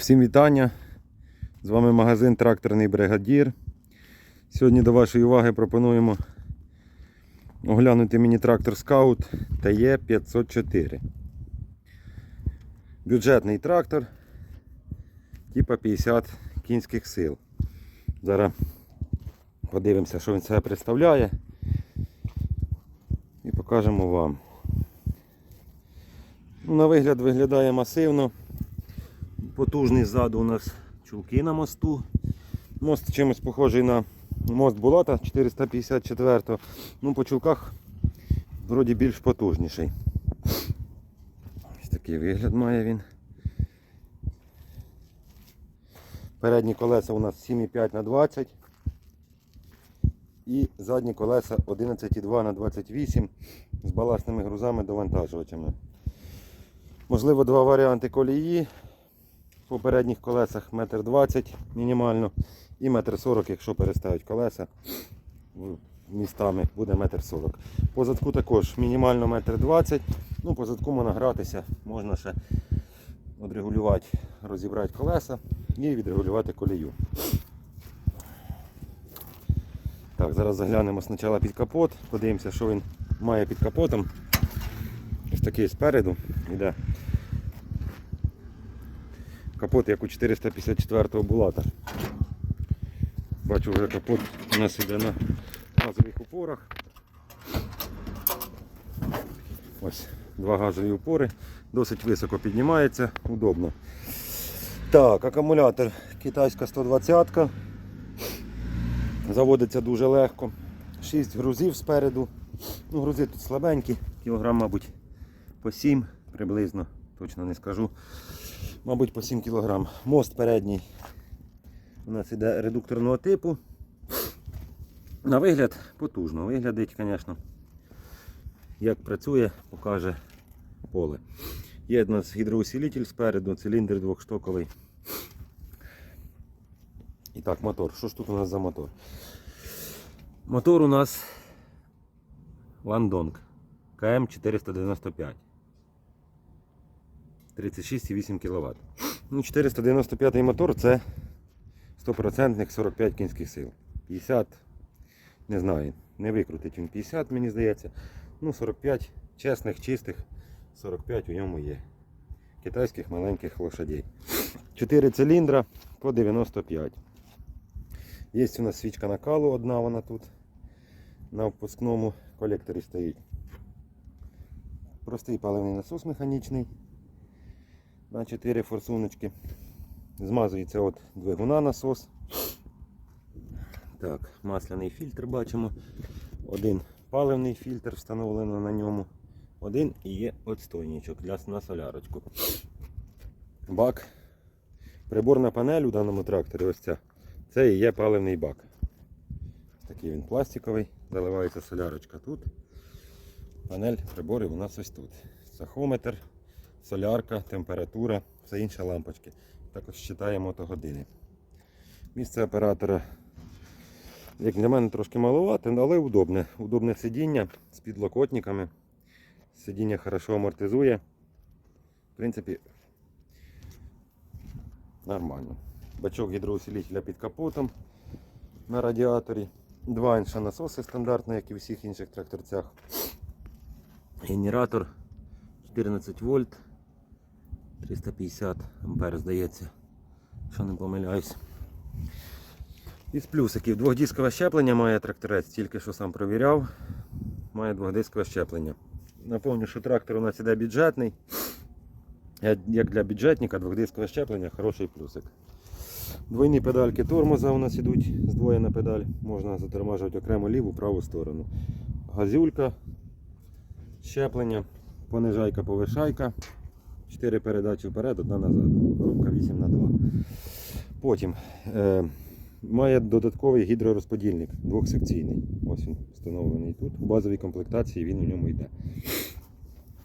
Всім вітання! З вами магазин Тракторний Бригадір. Сьогодні до вашої уваги пропонуємо оглянути міні-трактор Scout TE504. Бюджетний трактор типа 50 кінських сил. Зараз подивимося, що він себе представляє. І покажемо вам. Ну, На вигляд виглядає масивно. Потужний ззаду у нас чулки на мосту. Мост чимось похожий на мост Булата 454 Ну, по чулках вроді більш потужніший. Ось такий вигляд має він. Передні колеса у нас 7,5 на 20 і задні колеса 11,2 на 28 з баласними грузами довантажувачами. Можливо, два варіанти колії. По передніх колесах 1,20 м мінімально і 1,40 м, якщо переставить колеса містами, буде 1,40 м. По задку також мінімально 1,20 м. Ну, по задку можна гратися, можна ще відрегулювати, розібрати колеса і відрегулювати колію. Так, зараз заглянемо спочатку під капот, подивимося, що він має під капотом. Ось такий спереду йде. Капот як у 454-го булата. Бачу вже капот у нас іде на газових упорах. Ось два газові упори. Досить високо піднімається, удобно. Так, акумулятор китайська 120 -ка. Заводиться дуже легко. 6 грузів спереду. Ну, грузи тут слабенькі, кілограм, мабуть, по 7 приблизно, точно не скажу. Мабуть, по 7 кг. Мост передній у нас іде редукторного типу. На вигляд потужно. Виглядить, звісно, як працює, покаже поле. Є у нас гідроусилитель спереду, циліндр двохштоковий. І так, мотор. Що ж тут у нас за мотор? Мотор у нас Ландонг КМ495. 36,8 кВт. Ну, 495 мотор це 100% 45 кінських сил. 50, не знаю, не викрутить він 50, мені здається. Ну, 45 чесних, чистих, 45 у ньому є. Китайських маленьких лошадей. 4 циліндра по 95. Є у нас свічка накалу, одна вона тут. На впускному колекторі стоїть. Простий паливний насос механічний на 4 форсуночки. Змазується от двигуна насос. Так, масляний фільтр бачимо. Один паливний фільтр встановлено на ньому. Один і є отстойничок для на солярочку. Бак. Приборна панель у даному тракторі ось ця. Це і є паливний бак. Такий він пластиковий, заливається солярочка тут. Панель приборів у нас ось тут. Сахометр, солярка, температура, все інше лампочки. Також читаємо мотогодини. Місце оператора, як для мене, трошки маловате, але удобне. Удобне сидіння з підлокотниками. Сидіння хорошо амортизує. В принципі, нормально. Бачок гідроусилителя під капотом на радіаторі. Два інша насоси стандартні, як і в всіх інших тракторцях. Генератор 14 вольт, 350 ампер, здається, якщо не помиляюсь. Із плюсиків двохдискове щеплення має тракторець, тільки що сам провіряв. Має двохдискове щеплення. Напомню, що трактор у нас іде бюджетний. Як- для бюджетника, двохдискове щеплення хороший плюсик. Двойні педальки тормоза у нас ідуть, здвоєна педаль. Можна затормажувати окремо ліву, праву сторону. Газюлька, щеплення, понижайка, повишайка. 4 передачі вперед, одна назад. Коробка 8 на 2 Потім е, має додатковий гідророзподільник двохсекційний. Ось він встановлений тут. В базовій комплектації він у ньому йде.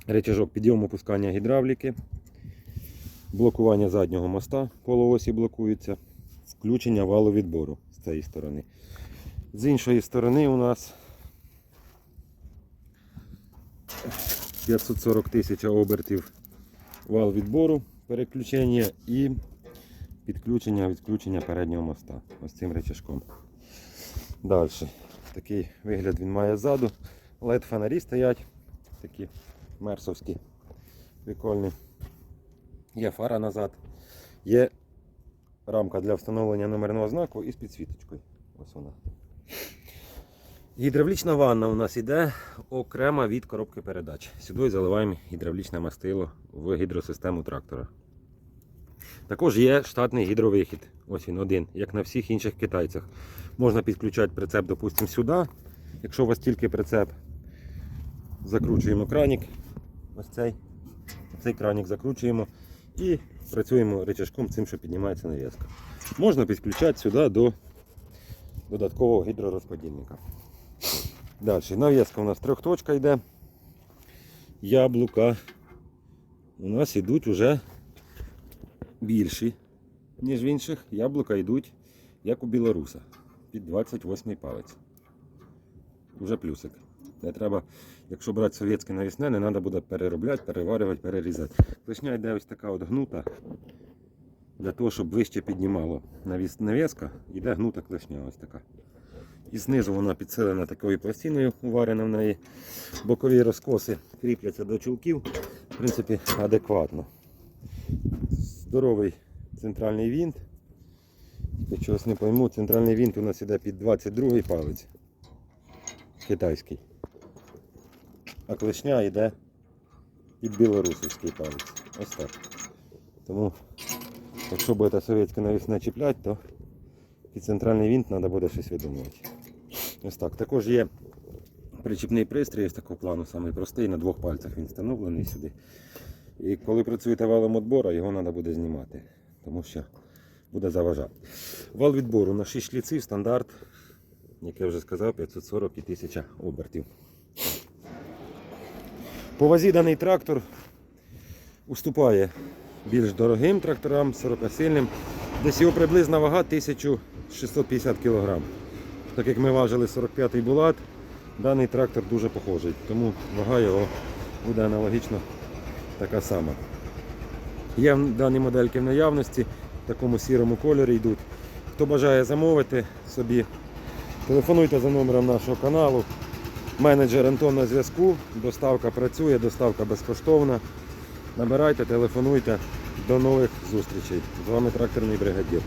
Речажок підйому опускання гідравліки, блокування заднього моста, полуосі блокуються, включення валу відбору з цієї сторони. З іншої сторони у нас 540 тисяч обертів вал відбору, переключення і підключення, відключення переднього моста. Ось цим речашком. Далі. Такий вигляд він має ззаду. led фонарі стоять. Такі мерсовські. Прикольні. Є фара назад. Є рамка для встановлення номерного знаку із підсвіточкою. Ось вона. Гідравлічна ванна у нас йде окремо від коробки передач. Сюди заливаємо гідравлічне мастило в гідросистему трактора. Також є штатний гідровихід. Ось він один, як на всіх інших китайцях. Можна підключати прицеп, допустимо, сюди. Якщо у вас тільки прицеп, закручуємо кранік. Ось цей. Цей кранік закручуємо і працюємо рычажком цим, що піднімається нав'язка. Можна підключати сюди до додаткового гідророзподільника. Далі, нав'язка у нас трьохточка йде. Яблука у нас йдуть вже більші, ніж в інших. Яблука йдуть, як у білоруса, під 28 палець. Уже плюсик. Не треба, якщо брати совєтське навісне, не треба буде переробляти, переварювати, перерізати. Клешня йде ось така от гнута. Для того, щоб вище піднімало навіс- навіска, йде гнута клешня ось така. І знизу вона підсилена такою пластиною, уварена в неї. Бокові розкоси кріпляться до чулків. В принципі, адекватно. Здоровий центральний вінт. Я чогось не пойму, центральний вінт у нас іде під 22 палець. Китайський. А клешня йде під білорусівський палець. Ось так. Тому, якщо будете совєтське навісне чіпляти, то під центральний вінт треба буде щось видумувати. Ось так. Також є причіпний пристрій з такого плану, самий простий, на двох пальцях він встановлений сюди. І коли працюєте валом відбору, його треба буде знімати, тому що буде заважати. Вал відбору на 6 шліців, стандарт, як я вже сказав, 540 і 1000 обертів. По вазі даний трактор уступає більш дорогим тракторам, 40-сильним. Десь його приблизна вага 1650 кг. Так як ми важили 45-й булат, даний трактор дуже похожий, тому вага його буде аналогічно така сама. Є дані модельки в наявності, в такому сірому кольорі йдуть. Хто бажає замовити собі, телефонуйте за номером нашого каналу. Менеджер Антон на зв'язку. Доставка працює, доставка безкоштовна. Набирайте, телефонуйте. До нових зустрічей. З вами тракторний бригадір.